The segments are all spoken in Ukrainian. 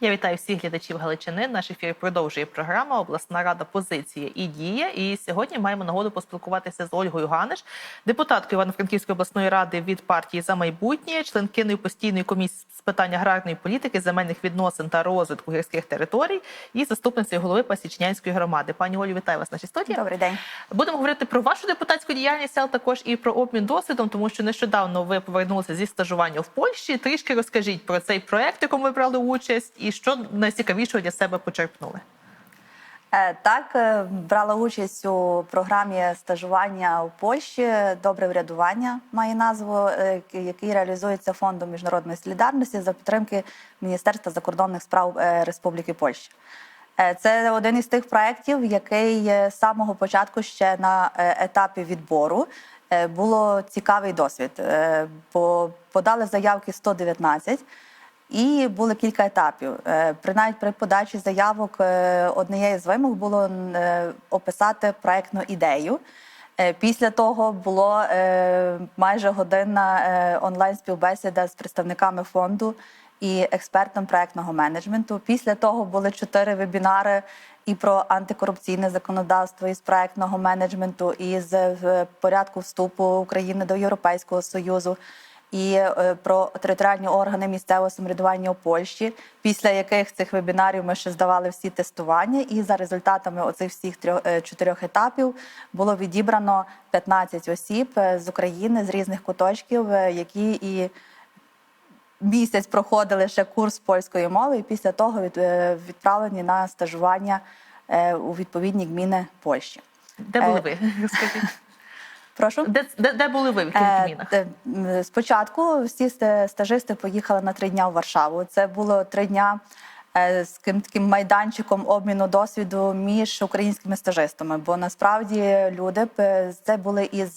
Я вітаю всіх глядачів Галичини. Наш ефір продовжує програма Обласна рада позиція і дія. І сьогодні маємо нагоду поспілкуватися з Ольгою Ганиш, депутаткою Івано-Франківської обласної ради від партії за майбутнє, членкиною постійної комісії з питань аграрної політики, земельних відносин та розвитку гірських територій і заступницею голови Пасічнянської громади. Пані Олю, вітаю вас в нашій студії. Добрий день. Будемо говорити про вашу депутатську діяльність, але також і про обмін досвідом, тому що нещодавно ви повернулися зі стажування в Польщі. Трішки розкажіть про цей проект, якому ви брали участь, і що найцікавішого для себе почерпнули. Е, Так, е, брала участь у програмі стажування у Польщі. Добре врядування має назву, е, який реалізується фондом міжнародної солідарності за підтримки Міністерства закордонних справ Республіки Польща. Це один із тих проєктів, який з самого початку ще на етапі відбору було цікавий досвід. Бо подали заявки 119. І було кілька етапів. Е, Принаймні при подачі заявок е, однією з вимог було е, описати проектну ідею. Після того було майже годинна онлайн співбесіда з представниками фонду і експертом проектного менеджменту. Після того були чотири вебінари і про антикорупційне законодавство, і з проектного менеджменту, і з порядку вступу України до Європейського Союзу і е, про територіальні органи місцевого самоврядування у Польщі, після яких цих вебінарів ми ще здавали всі тестування. І за результатами оцих всіх трьох е, чотирьох етапів було відібрано 15 осіб е, з України з різних куточків, які і місяць проходили ще курс польської мови, і після того від- відправлені на стажування у відповідні гміни Польщі. Де були ви? Розкажіть, Прошу. де, де, де були ви в яких Е, Спочатку всі ста- стажисти поїхали на три дня в Варшаву. Це було три дня е, з ким таким майданчиком обміну досвіду між українськими стажистами. Бо насправді люди це були із,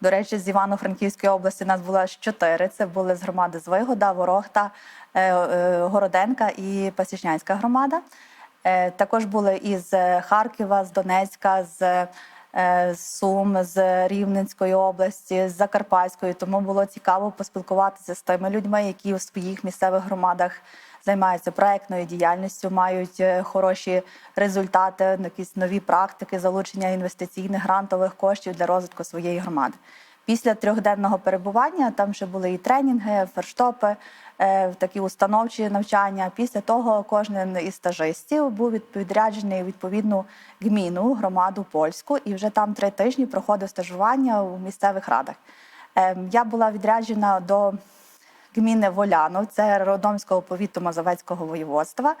до речі, з Івано-Франківської області. Нас було аж чотири. Це були з громади Звигода, Ворохта, е, е, Городенка і Пасічнянська громада. Також були із Харкова, з Донецька, з з Сум, з Рівненської області, з Закарпатської. Тому було цікаво поспілкуватися з тими людьми, які у своїх місцевих громадах займаються проектною діяльністю, мають е, хороші результати, якісь нові практики, залучення інвестиційних грантових коштів для розвитку своєї громади. Після трьохденного перебування там ще були і тренінги, ферштопи, е, такі установчі навчання. Після того кожен із стажистів був від- відряджений відповідну гміну, громаду польську, і вже там три тижні проходив стажування у місцевих радах. Ем, Я була відряджена до гміни Волянов, це Родомського повіту Мазовецького воєводства.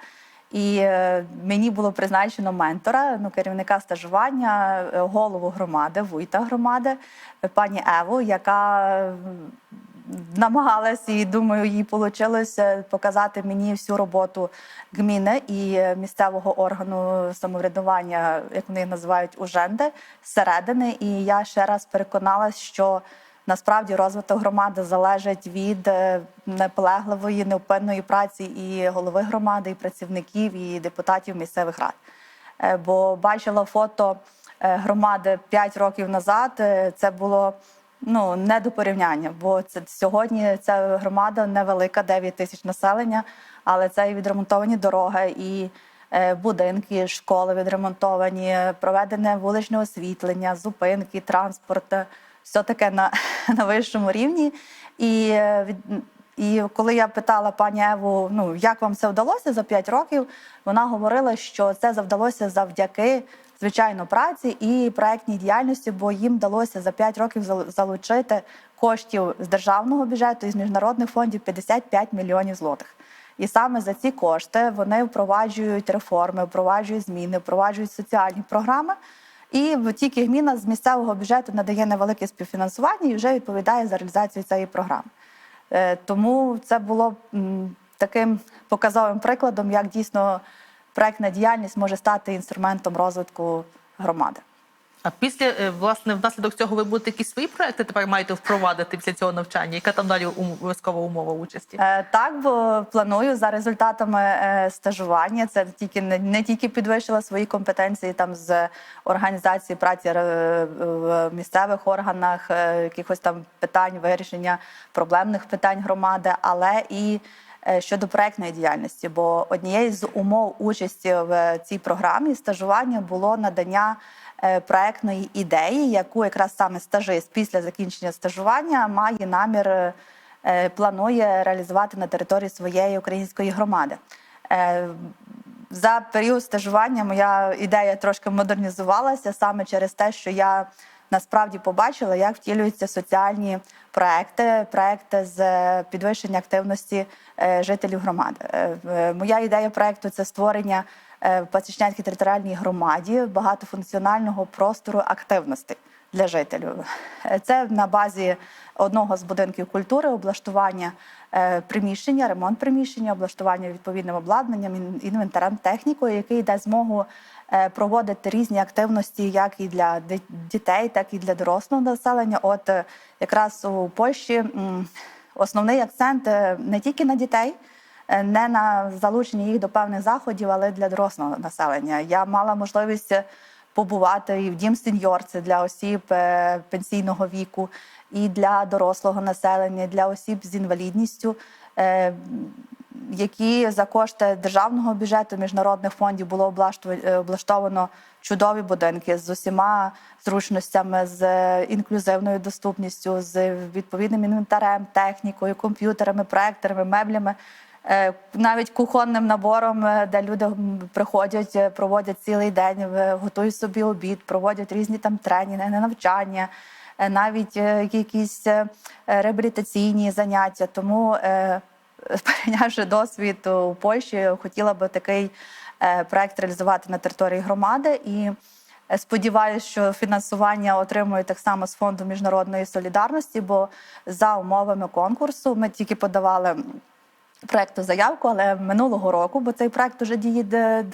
І е, мені було призначено ментора, ну керівника стажування, е, голову громади, вуйта громади, е, пані Еву, яка намагалась і думаю, їй вийшло показати мені всю роботу гміни і місцевого органу самоврядування, як вони називають, уженди зсередини. І я ще раз переконалась, що Насправді розвиток громади залежить від е, наполегливої, неупинної праці і голови громади, і працівників, і депутатів місцевих рад. Е, Бо бачила фото е, громади 5 років назад. Це було ну не до порівняння, бо це сьогодні ця громада невелика, 9 тисяч населення, але це і відремонтовані дороги і. Будинки, школи відремонтовані, проведене вуличне освітлення, зупинки, транспорт, все таке на, на вищому рівні. І, е, і коли я питала пані Еву, ну як вам це вдалося за 5 років, вона говорила, що це завдалося завдяки звичайно праці і проектній діяльності, бо їм вдалося за 5 років залучити коштів з державного бюджету і з міжнародних фондів 55 мільйонів злотих. І саме за ці кошти вони впроваджують реформи, впроваджують зміни, впроваджують соціальні програми. І тільки гміна з місцевого бюджету надає невелике співфінансування і вже відповідає за реалізацію цієї програми. Е, Тому це було таким показовим прикладом, як дійсно проектна діяльність може стати інструментом розвитку громади. А після е, власне внаслідок цього ви будете якісь свої проекти тепер маєте впровадити після цього навчання? Яка там далі обов'язкова умова участі? Е, Так, бо планую за результатами е, стажування. Це тільки не, не тільки підвищила свої компетенції там з організації праці в місцевих органах, якихось там питань вирішення проблемних питань громади, але і щодо проектної діяльності. Бо однією з умов участі в цій програмі стажування було надання е, проектної ідеї, яку якраз саме стажист після закінчення стажування має намір е, е, планує реалізувати на території своєї української громади. Е, За період стажування моя ідея трошки модернізувалася саме через те, що я насправді побачила, як втілюються соціальні проекти, проекти з е, підвищення активності е, жителів громади. Е, Моя ідея проекту це створення в Пасічнянській територіальній громаді багатофункціонального простору активності для жителів. Е, Це на базі одного з будинків культури, облаштування е, приміщення, ремонт приміщення, облаштування відповідним обладнанням, ін- інвентарем, технікою, який дасть змогу е, проводити різні активності, як і для дітей, так і для дорослого населення. От якраз у Польщі основний акцент не тільки на дітей. Не на залучення їх до певних заходів, але для дорослого населення. Я мала можливість побувати і в дім сеньор, це для осіб е, пенсійного віку, і для дорослого населення, для осіб з інвалідністю, е, які за кошти державного бюджету міжнародних фондів було е, облаштовано чудові будинки з усіма зручностями, з інклюзивною доступністю, з відповідним інвентарем, технікою, комп'ютерами, проекторами, меблями. Е, Навіть кухонним набором, е, де люди приходять, е, проводять цілий день, готують собі обід, проводять різні там тренінги, навчання, навіть якісь реабілітаційні заняття. Тому, перейнявши досвід у Польщі, хотіла би такий проект реалізувати на території громади і. Сподіваюсь, що фінансування отримують так само з фонду міжнародної солідарності, бо за умовами конкурсу ми тільки подавали проекту заявку, але минулого року, бо цей проект вже діє е,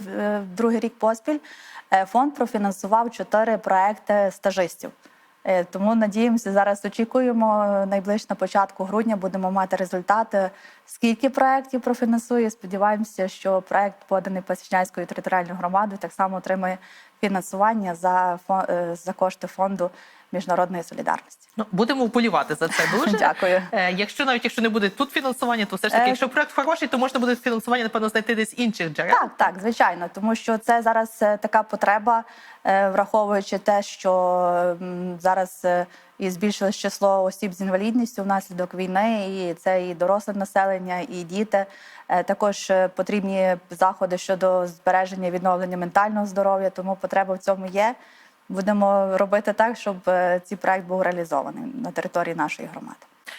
другий рік поспіль. е, Фонд профінансував чотири проекти стажистів. Е, Тому надіємося, зараз очікуємо найближче на початку грудня будемо мати результати. Скільки проєктів профінансує? Сподіваємося, що проект поданий Пасічнянською територіальною громадою так само отримає фінансування за за кошти фонду міжнародної солідарності. Ну, будемо вболівати за це дуже. Дякую. Е, якщо навіть якщо не буде тут фінансування, то все ж таки, Е, якщо проект хороший, то можна буде фінансування, напевно, знайти десь інших джерел. Так, так, звичайно, тому що це зараз е, така потреба, е, враховуючи те, що зараз і збільшилось число осіб з інвалідністю внаслідок війни, і це і доросле населення, і діти. Також потрібні заходи щодо збереження і відновлення ментального здоров'я, тому потреба в цьому є. Будемо робити так, щоб е, цей проект був реалізований на території нашої громади.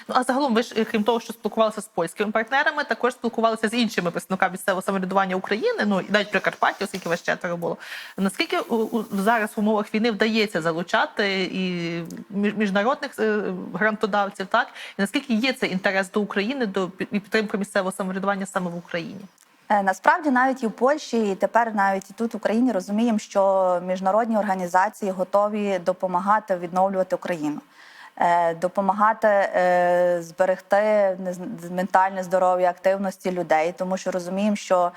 Ну а загалом ви ж е, крім того, що спілкувалися з польськими партнерами, також спілкувалися з іншими представниками місцевого самоврядування України, ну і навіть Прикарпаття, оскільки вас четверо було. Наскільки у- зараз в умовах війни вдається залучати і між- міжнародних е, грантодавців, так і наскільки є цей інтерес до України, до і підтримки місцевого самоврядування саме в Україні? Е, Насправді навіть і в Польщі, і тепер навіть і тут в Україні розуміємо, що міжнародні організації готові допомагати відновлювати Україну, е, допомагати е, зберегти ментальне здоров'я, активності людей, тому що розуміємо, що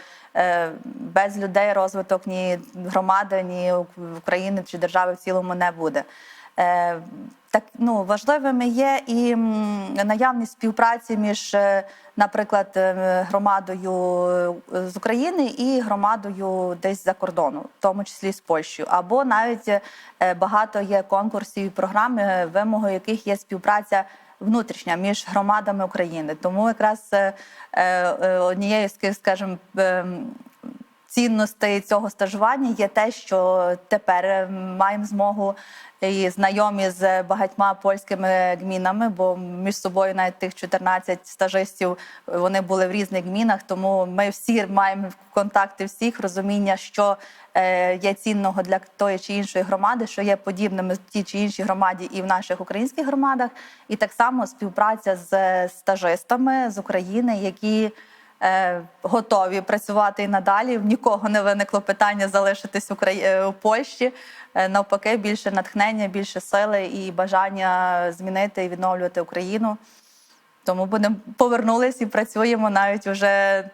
без людей розвиток ні громади, ні України чи держави в цілому не буде. Е, Так ну важливими є і наявність співпраці між, е, наприклад, е, громадою е, з України і громадою десь за кордону, в тому числі з Польщею, або навіть е, багато є конкурсів і програм, е, вимогою яких є співпраця внутрішня між громадами України. Тому якраз е, е, однією з скажімо, ем, цінностей цього стажування є те, що тепер е, маємо змогу і знайомі з багатьма польськими гмінами, бо між собою навіть тих 14 стажистів вони були в різних гмінах. Тому ми всі маємо контакти всіх, розуміння, що е, є цінного для тої чи іншої громади, що є подібними в тій чи іншій громаді і в наших українських громадах, і так само співпраця з стажистами з України, які е, готові працювати і надалі. В нікого не виникло питання залишитись в Украї... е, у Польщі. Е, Навпаки, більше натхнення, більше сили і бажання змінити і відновлювати Україну. Тому будемо повернулись і працюємо навіть вже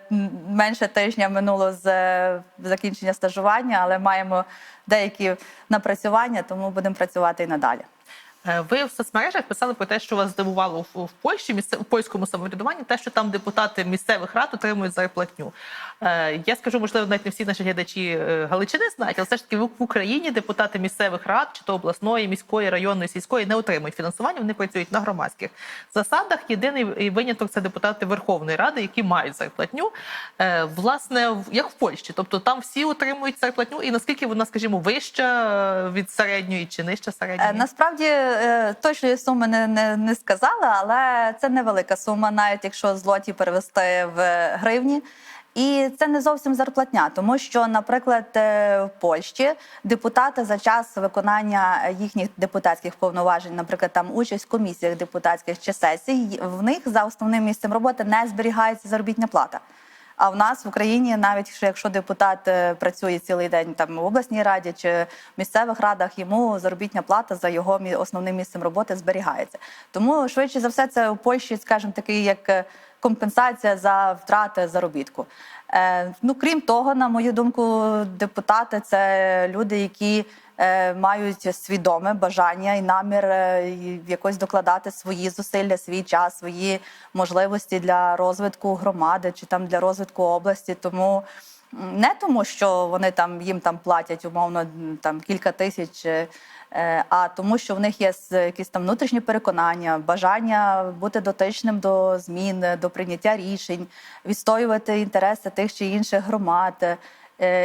менше тижня минуло з е, закінчення стажування, але маємо деякі напрацювання, тому будемо працювати і надалі. Е, Ви в соцмережах писали про те, що вас здивувало в, Польщі, в польському самоврядуванні, те, що там депутати місцевих рад отримують зарплатню. Е, я скажу, можливо, навіть не всі наші глядачі е, Галичини знають, але все ж таки в, Україні депутати місцевих рад, чи то обласної, міської, районної, сільської, не отримують фінансування. Вони працюють на громадських засадах. Єдиний виняток це депутати Верховної Ради, які мають зарплатню. Власне, як в Польщі, тобто там всі отримують зарплатню, і наскільки вона, скажімо, вища від середньої чи нижча середньої? Насправді точної суми не, не, не сказала, але це невелика сума, навіть якщо злоті перевести в гривні. І це не зовсім зарплатня, тому що, наприклад, е, в Польщі депутати за час виконання їхніх депутатських повноважень, наприклад, там участь в комісіях депутатських чи сесій, в них за основним місцем роботи не зберігається заробітня плата. А в нас в Україні, навіть якщо депутат е, працює цілий день там в обласній раді чи в місцевих радах, йому заробітня плата за його основним місцем роботи зберігається. Тому швидше за все, це у Польщі, скажімо, такий як е, компенсація за втрати заробітку. Е, ну крім того, на мою думку, депутати це люди, які мають свідоме бажання і намір е, якось докладати свої зусилля, свій час, свої можливості для розвитку громади чи там для розвитку області. Тому не тому, що вони там їм там платять умовно там кілька тисяч. е, е, А тому, що в них є якісь там внутрішні переконання, бажання бути дотичним до змін, до прийняття рішень, відстоювати інтереси тих чи інших громад е,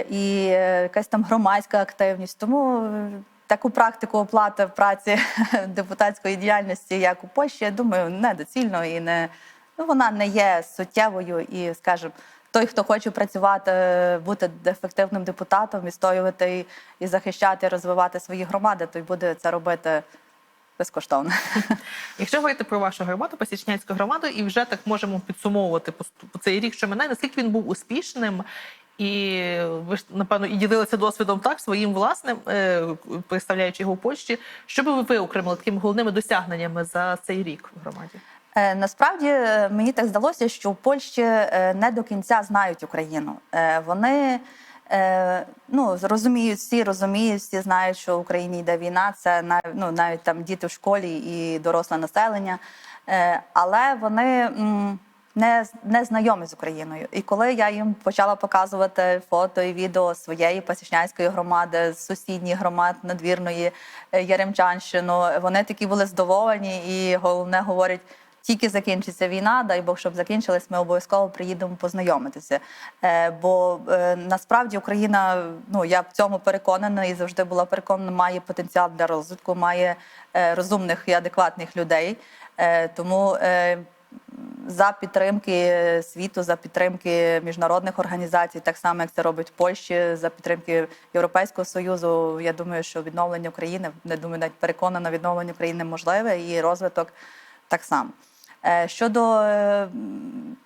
і е, якась там громадська активність. Тому е, таку практику оплати праці депутатської діяльності, як у Польщі, я думаю, недоцільно і не ну, вона не є суттєвою і, скажімо, той, хто хоче працювати, бути ефективним депутатом, відстоювати і, і захищати, розвивати свої громади, той буде це робити безкоштовно. Якщо говорити про вашу громаду, Посічнянську громаду, і вже так можемо підсумовувати по цей рік, що минає, наскільки він був успішним, і ви ж напевно і ділилися досвідом так своїм власним, е, представляючи його в Польщі. Що би ви виокремили такими головними досягненнями за цей рік в громаді? Е, Насправді е, мені так здалося, що в Польщі не до кінця знають Україну. Вони ну, розуміють, всі розуміють, всі знають, що в Україні йде війна. Це ну, навіть там діти в школі і доросле населення. Але вони не, не знайомі з Україною. І коли я їм почала показувати фото і відео своєї пасічнянської громади, сусідніх громад надвірної е, Яремчанщину, вони такі були здивовані і головне говорять. Тільки закінчиться війна, дай Бог, щоб закінчилась, ми обов'язково приїдемо познайомитися. Е, бо е, насправді Україна, ну я в цьому переконана і завжди була переконана, має потенціал для розвитку, має е, розумних і адекватних людей. Е, тому е, за підтримки світу, за підтримки міжнародних організацій, так само як це робить Польщі, за підтримки Європейського союзу. Я думаю, що відновлення України не думаю, навіть переконана, відновлення України можливе і розвиток так само. Е, Щодо е,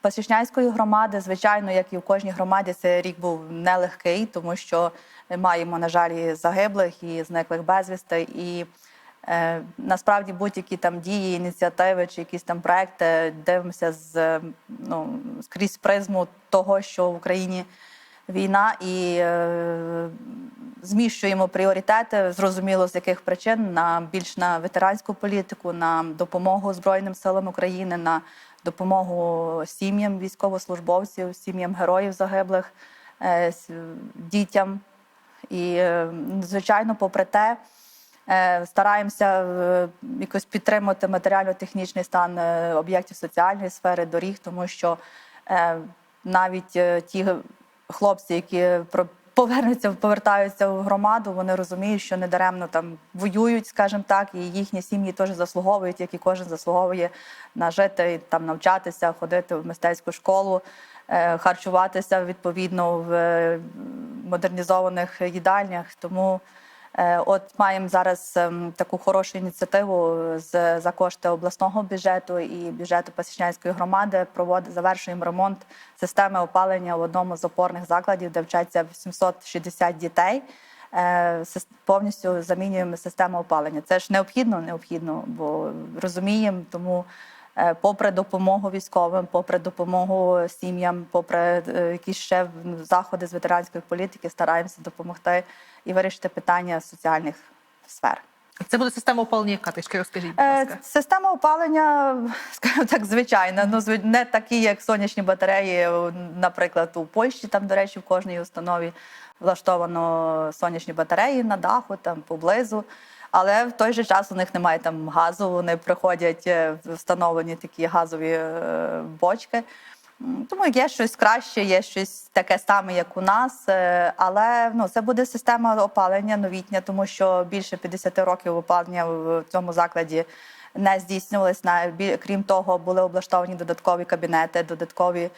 Пасічнянської громади, звичайно, як і в кожній громаді, цей рік був нелегкий, тому що маємо, на жаль, і загиблих і зниклих безвісти. І насправді будь-які там дії, ініціативи чи якісь там проекти дивимося з ну скрізь призму того, що в Україні війна, і е, зміщуємо пріоритети, зрозуміло з яких причин на більш на ветеранську політику, на допомогу Збройним силам України, на допомогу сім'ям військовослужбовців, сім'ям героїв загиблих, е, дітям. І, е, звичайно, попри те, е, стараємося е, якось підтримувати матеріально-технічний стан е, об'єктів соціальної сфери, доріг, тому що е, навіть е, ті хлопці, які повернуться, повертаються в громаду, вони розуміють, що недаремно там воюють, скажімо так, і їхні сім'ї теж заслуговують, як і кожен заслуговує на жити, там навчатися, ходити в мистецьку школу, е, харчуватися відповідно в е, модернізованих їдальнях. Тому Е, От маємо зараз ем, таку хорошу ініціативу з за кошти обласного бюджету і бюджету Пасічнянської громади. Провод завершуємо ремонт системи опалення в одному з опорних закладів, де вчаться 760 дітей. Е, Повністю замінюємо систему опалення. Це ж необхідно, необхідно, бо розуміємо, тому. Е, Попри допомогу військовим, попри допомогу сім'ям, попри е, якісь ще заходи з ветеранської політики, стараємося допомогти і вирішити питання соціальних сфер. Це буде система опалення, яка трішки розкажіть, будь Е, ласка. Система опалення, скажімо так, звичайна. Ну, не такі, як сонячні батареї, наприклад, у Польщі, там, до речі, в кожній установі влаштовано сонячні батареї на даху, там поблизу. Але в той же час у них немає там газу, вони приходять е, встановлені такі газові е, бочки. Тому є щось краще, є щось таке саме, як у нас. е, Але ну, це буде система опалення новітня, тому що більше 50 років опалення в цьому закладі не здійснювались. Крім того, були облаштовані додаткові кабінети, додаткові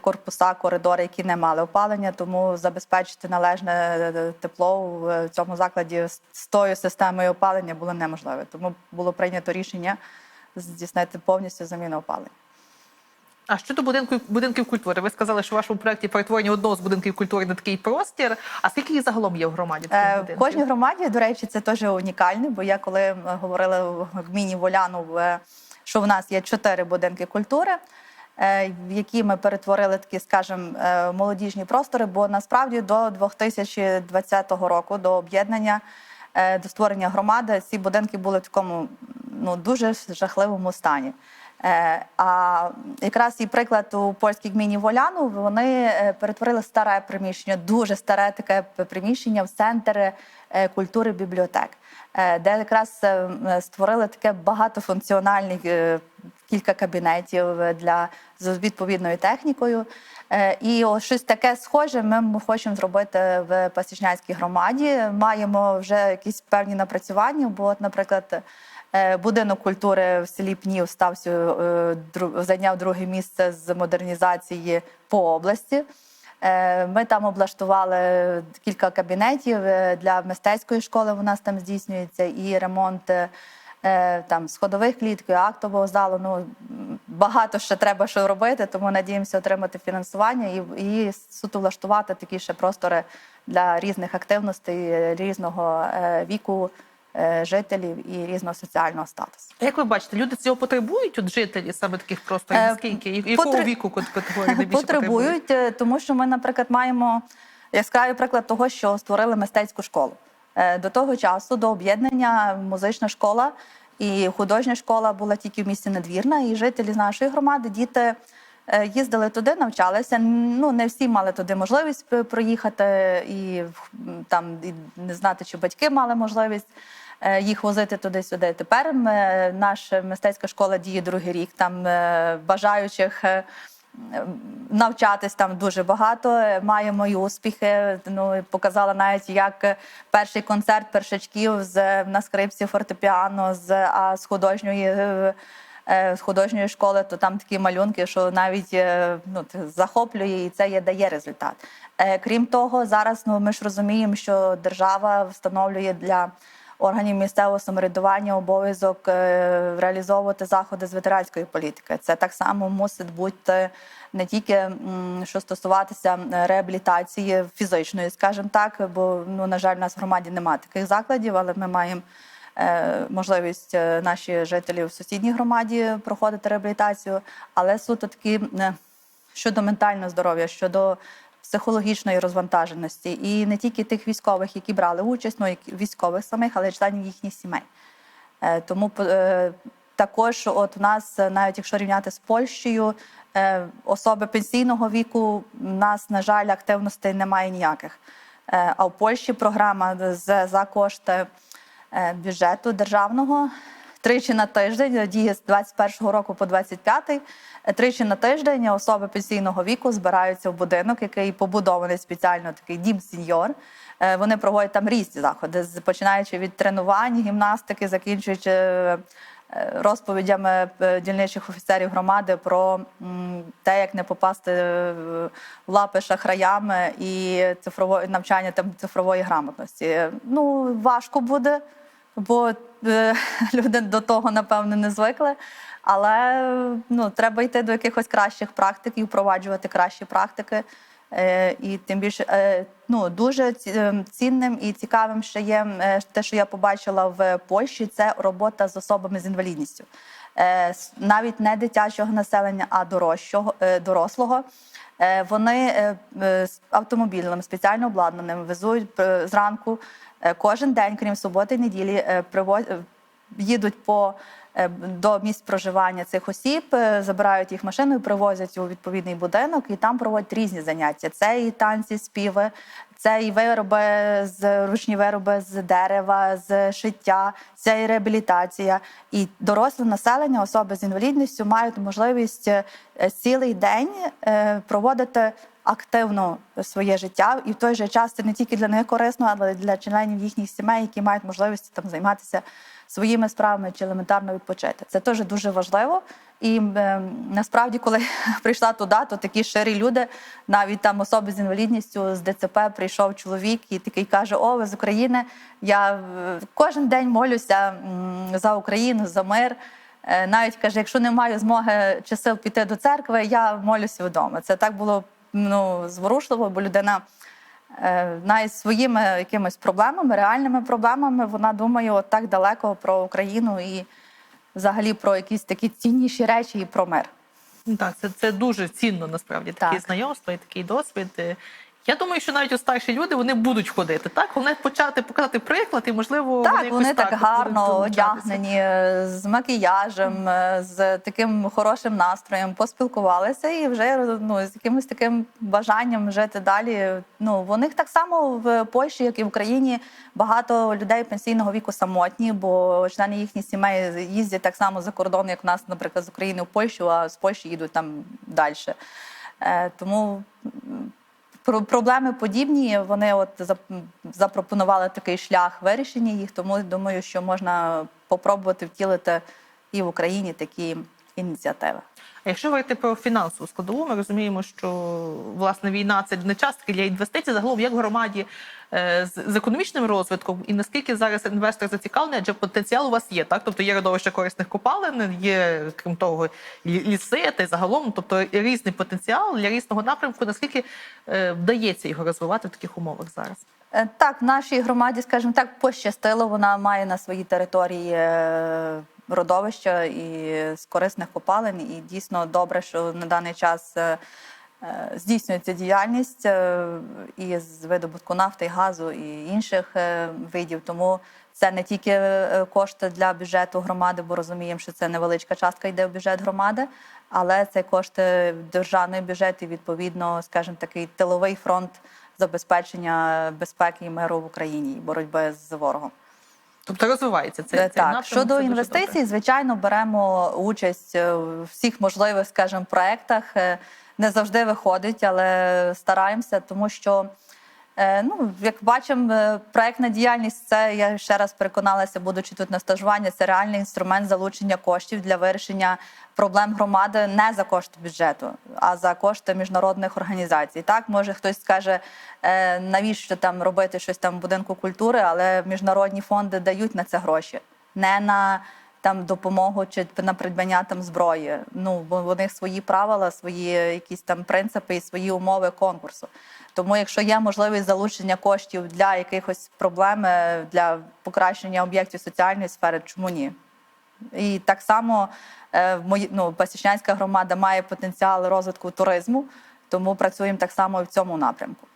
корпуса, коридори, які не мали опалення. Тому забезпечити належне е, тепло в цьому закладі з тою системою опалення було неможливо. Тому було прийнято рішення здійснити повністю заміну опалення. А щодо будинку будинків культури, ви сказали, що в вашому проєкті перетворення одного з будинків культури на такий простір. А скільки їх загалом є в громаді? Е, В кожній громаді, до речі, це теж унікальне, бо я коли говорила в гміні Воляну, в- що в нас є чотири будинки культури, е, в які ми перетворили такі, скажімо, е, молодіжні простори, бо насправді до 2020 року, до об'єднання, е, до створення громади, ці будинки були в такому ну, дуже жахливому стані. Е, А якраз і приклад у польській гміні Воляну вони е, перетворили старе приміщення, дуже старе таке приміщення в центр е, культури бібліотек, де якраз створили таке багатофункціональне кілька кабінетів для з відповідною технікою. І ось щось таке схоже ми хочемо зробити в Пасічнянській громаді. Маємо вже якісь певні напрацювання, бо, от, наприклад. Е, Будинок культури в селі Пнів став сю- е, зайняв друге місце з модернізації по області. Е, Ми там облаштували кілька кабінетів для мистецької школи. У нас там здійснюється і ремонт там сходових кліток, актового залу. Ну багато ще треба що робити, тому надіємося отримати фінансування і, і суто влаштувати такі ще простори для різних активностей, різного віку жителів і різного соціального статусу. Як ви бачите, люди цього потребують, от жителі саме таких просторів? Е, Наскільки? І- Якого потре- віку кат- категорії найбільше потребують? потребують, е, тому що ми, наприклад, маємо яскравий приклад того, що створили мистецьку школу. Е, До того часу, до об'єднання, музична школа і художня школа була тільки в місті Надвірна, і жителі з нашої громади, діти. Е, Їздили туди, навчалися. Ну не всі мали туди можливість проїхати, і там і не знати, чи батьки мали можливість е, їх возити туди-сюди. Тепер ми, наша мистецька школа діє другий рік. Там е, бажаючих навчатись там дуже багато. Маємо і успіхи. Ну показала навіть як перший концерт першачків з на скрипці фортепіано з а з художньої. Е, З художньої школи, то там такі малюнки, що навіть е, ну, захоплює і це є, дає результат. Е, Крім того, зараз ну, ми ж розуміємо, що держава встановлює для органів місцевого самоврядування обов'язок реалізовувати заходи з ветеранської політики. Це так само мусить бути не тільки що стосуватися реабілітації фізичної, скажімо так, бо ну на жаль, у нас в громаді немає таких закладів, але ми маємо. Е, Можливість е, наші жителі в сусідній громаді проходити реабілітацію, але суто такі е, щодо ментального здоров'я, щодо психологічної розвантаженості, і не тільки тих військових, які брали участь, ну і військових самих, але й членів їхніх сімей. Тому також, от у нас, навіть якщо рівняти з Польщею, особи пенсійного віку, у нас, на жаль, активностей немає ніяких. А в Польщі програма за кошти бюджету державного. Тричі на тиждень діє з 21 року по 25. Е, Тричі на тиждень особи пенсійного віку збираються в будинок, який побудований спеціально такий дім сеньор. Е, Вони проводять там різні заходи, починаючи від тренувань, гімнастики, закінчуючи е, е, розповідями е, дільничих офіцерів громади про те, як не попасти е, в лапи шахраями і цифрової навчання там цифрової грамотності. Е, Ну важко буде бо е, люди до того напевно не звикли. Але ну, треба йти до якихось кращих практик і впроваджувати кращі практики. Е, і тим більше е, ну, дуже е, цінним і цікавим ще є е, те, що я побачила в Польщі, це робота з особами з інвалідністю. навіть не дитячого населення, а дорожчого, дорослого. Вони з автомобілем спеціально обладнаним везуть зранку кожен день, крім суботи і неділі, їдуть по до місць проживання цих осіб, е, забирають їх машиною, привозять у відповідний будинок і там проводять різні заняття. Це і танці, співи, це і вироби з ручні вироби з дерева, з шиття, це і реабілітація. І доросле населення, особи з інвалідністю, мають можливість е, цілий день е, проводити активно своє життя, і в той же час це не тільки для них корисно, але й для членів їхніх сімей, які мають можливість там займатися своїми справами чи елементарно відпочити. Це теж дуже важливо. І е, насправді, коли прийшла туди, то такі щирі люди, навіть там особи з інвалідністю з ДЦП прийшов чоловік і такий каже: О, ви з України. Я е, кожен день молюся за Україну, за мир. Е, Навіть каже, якщо не маю змоги чи сил піти до церкви, я молюся вдома. Це так було ну, зворушливо, бо людина е, навіть своїми якимись проблемами, реальними проблемами, вона думає от так далеко про Україну і взагалі про якісь такі цінніші речі і про мир. Ну, Так, це, це дуже цінно насправді такі Так. знайомства і такий досвід. Я думаю, що навіть старші люди вони будуть ходити. Так, головне почати показати приклад, і можливо Так, вони, вони якось так гарно одягнені, е, з макіяжем, е, з таким хорошим настроєм, поспілкувалися і вже ну, з якимось таким бажанням жити далі. Ну, у них так само в Польщі, як і в Україні, багато людей пенсійного віку самотні, бо члени їхніх сімей їздять так само за кордон, як в нас, наприклад, з України в Польщу, а з Польщі їдуть там далі. Е, Тому проблеми подібні. Вони от запропонували такий шлях вирішення їх. Тому думаю, що можна попробувати втілити і в Україні такі ініціативи. А якщо говорити про фінансову складову, ми розуміємо, що власне війна це не частки для інвестицій, загалом як в громаді е, з, економічним розвитком, і наскільки зараз інвестор зацікавлений, адже потенціал у вас є, так? Тобто є родовище корисних копалин, є крім того ліси, та загалом, тобто різний потенціал для різного напрямку. Наскільки е, вдається його розвивати в таких умовах зараз? Е, Так, нашій громаді, скажімо так, пощастило. Вона має на своїй території родовища і з корисних копалин. І дійсно добре, що на даний час е, е, здійснюється діяльність е, і з видобутку нафти, і газу і інших видів. Тому це не тільки кошти для бюджету громади, бо розуміємо, що це невеличка частка йде в бюджет громади, але це кошти в державний бюджет і відповідно, скажімо, такий тиловий фронт забезпечення безпеки і миру в Україні і боротьби з ворогом. Тобто розвивається цей, Е, цей так, щодо інвестицій, звичайно, беремо участь е, в всіх можливих, скажімо, проєктах. Е, Не завжди виходить, але стараємося, тому що. Е, Ну, як бачимо, е, проектна діяльність це я ще раз переконалася, будучи тут на стажуванні, це реальний інструмент залучення коштів для вирішення проблем громади не за кошти бюджету, а за кошти міжнародних організацій. Так, може хтось скаже, е, навіщо там робити щось там в будинку культури, але міжнародні фонди дають на це гроші, не на там допомогу чи на придбання там зброї. Ну бо них свої правила, свої якісь там принципи і свої умови конкурсу. Тому, якщо є можливість залучення коштів для якихось проблем, е, для покращення об'єктів соціальної сфери, чому ні? І так само е, ну, Пасічнянська громада має потенціал розвитку туризму, тому працюємо так само і в цьому напрямку.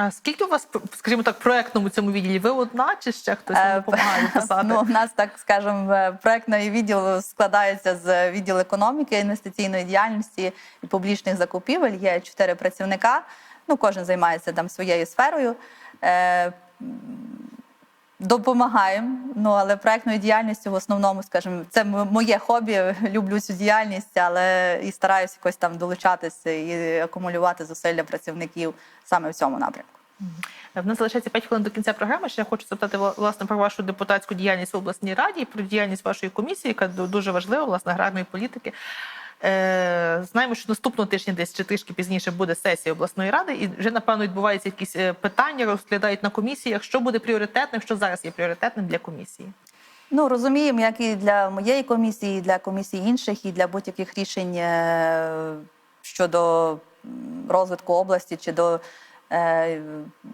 А скільки у вас, скажімо так, в проектному цьому відділі? Ви одна чи ще хтось вам Е, допомагає писати? Ну, у нас так скажемо, е, проектний відділ складається з відділу економіки, інвестиційної діяльності і публічних закупівель. Є чотири працівника. Ну, кожен займається там своєю сферою. Допомагаємо, ну але проектною діяльністю в основному, скажімо, це моє хобі. Люблю цю діяльність, але і стараюся якось там долучатися і акумулювати зусилля працівників саме в цьому напрямку. В нас залишається 5 хвилин до кінця програми. Ще я хочу запитати власне про вашу депутатську діяльність в обласній раді, про діяльність вашої комісії, яка ду- дуже важлива, власне, аграрної політики. Е, знаємо, що наступного тижня, десь чи трішки пізніше, буде сесія обласної ради, і вже напевно відбуваються якісь е, питання, розглядають на комісіях. Що буде пріоритетним, що зараз є пріоритетним для комісії? Ну розуміємо, як і для моєї комісії, і для комісій інших, і для будь-яких рішень е, щодо розвитку області чи до е,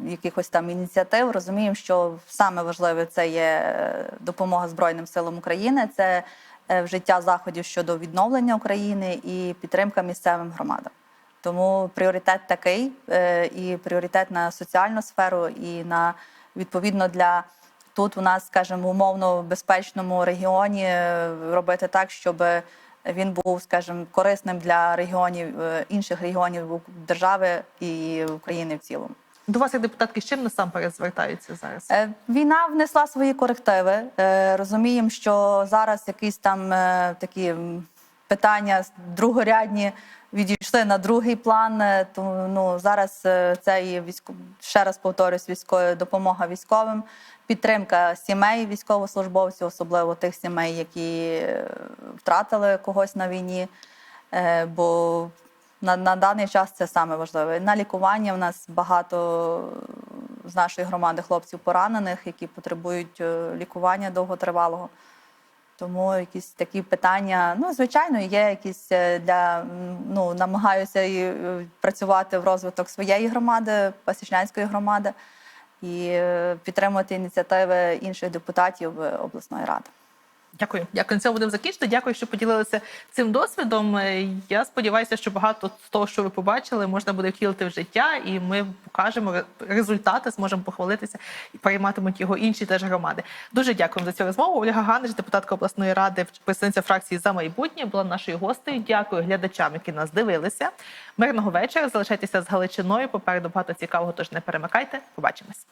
якихось там ініціатив. Розуміємо, що саме важливе це є допомога Збройним силам України. Це е, в життя заходів щодо відновлення України і підтримка місцевим громадам. Тому пріоритет такий, е, і пріоритет на соціальну сферу, і на відповідно для тут у нас, скажімо, умовно безпечному регіоні е, робити так, щоб він був, скажімо, корисним для регіонів інших регіонів держави і України в цілому. До вас, як депутатки, з чим насамперед звертаються зараз? Е, Війна внесла свої корективи. Е, Розуміємо, що зараз якісь там е, такі питання другорядні відійшли на другий план. Тому ну зараз це і військо ще раз повторюсь, військова допомога військовим, підтримка сімей військовослужбовців, особливо тих сімей, які втратили когось на війні. Бо на, на даний час це саме важливе. На лікування в нас багато з нашої громади хлопців поранених, які потребують е, лікування довготривалого. Тому якісь такі питання, ну звичайно, є якісь е, для ну намагаюся і е, працювати в розвиток своєї громади, Пасічнянської громади, і е, підтримувати ініціативи інших депутатів е, обласної ради. Дякую. Дякую. На цьому будемо закінчити. Дякую, що поділилися цим досвідом. Е, Я сподіваюся, що багато з того, що ви побачили, можна буде втілити в життя, і ми покажемо результати, зможемо похвалитися і прийматимуть його інші теж громади. Дуже дякую за цю розмову. Ольга Ганич, депутатка обласної ради, представниця фракції за майбутнє, була нашою гостею. Дякую глядачам, які нас дивилися. Мирного вечора. Залишайтеся з Галичиною. Попереду багато цікавого. Тож не перемикайте. Побачимось.